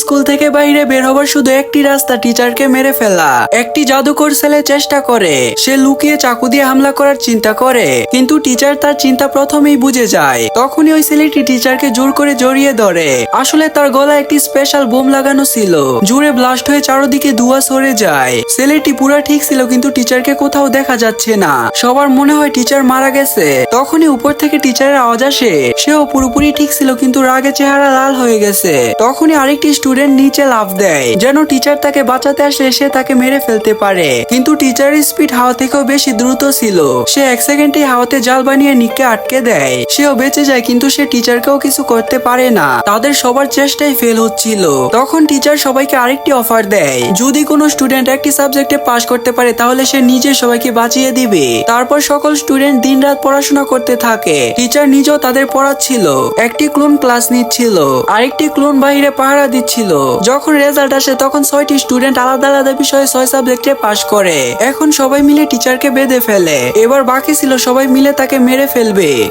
School থেকে বাইরে বের হবার শুধু একটি রাস্তা টিচারকে মেরে ফেলা। একটি জাদুকর ছেলে চেষ্টা করে। সে লুকিয়ে চাকু দিয়ে হামলা করার চিন্তা করে। কিন্তু টিচার তার চিন্তা প্রথমেই বুঝে যায়। তখনই ওই ছেলেটি টিচারকে জোর করে জড়িয়ে ধরে। আসলে তার গলায় একটি স্পেশাল বোম লাগানো ছিল। জুড়ে ব্লাস্ট হয়ে চারোদিকে ধোঁয়া সরে যায়। ছেলেটি পুরা ঠিক ছিল কিন্তু টিচারকে কোথাও দেখা যাচ্ছে না। সবার মনে হয় টিচার মারা গেছে। তখনই উপর থেকে টিচারের আওয়াজ আসে। সেও পুরোপুরি ঠিক ছিল কিন্তু রাগে চেহারা লাল হয়ে গেছে। তখনই আরেকটি স্টুডেন্ট নিচে লাফ দেয়। যেন টিচার তাকে বাঁচাতে আসলে সে তাকে মেরে ফেলতে পারে। কিন্তু টিচারের স্পিড হাওয়া থেকেও বেশি দ্রুত ছিল। সে এক সেকেন্ডে হাওয়াতে জাল বানিয়ে নিককে আটকে দেয়। সেও বেঁচে যায়, কিন্তু সে টিচারকেও কিছু করতে পারে না। তাদের সবার চেষ্টাই ফেল হচ্ছিল। তখন টিচার সবাইকে আরেকটি অফার দেয়। যদি কোনো স্টুডেন্ট একটি সাবজেক্টে পাশ করতে পারে, তাহলে সে নিজে সবাইকে বাঁচিয়ে দিবে। তারপর সকল স্টুডেন্ট দিনরাত পড়াশোনা করতে থাকে। টিচার নিজেও তাদের পড়াচ্ছিল। একটি ক্লোন ক্লাস নিচ্ছিল। আরেকটি ক্লোন বাইরে পাহারা দিচ্ছিল। যখন রেজাল্ট আসে তখন ছয়টি স্টুডেন্ট আলাদা আলাদা বিষয়ে ছয় সাবজেক্টে পাশ করে। এখন সবাই মিলে টিচারকে বেঁধে ফেলে। এবার বাকি ছিল সবাই মিলে তাকে মেরে ফেলবে।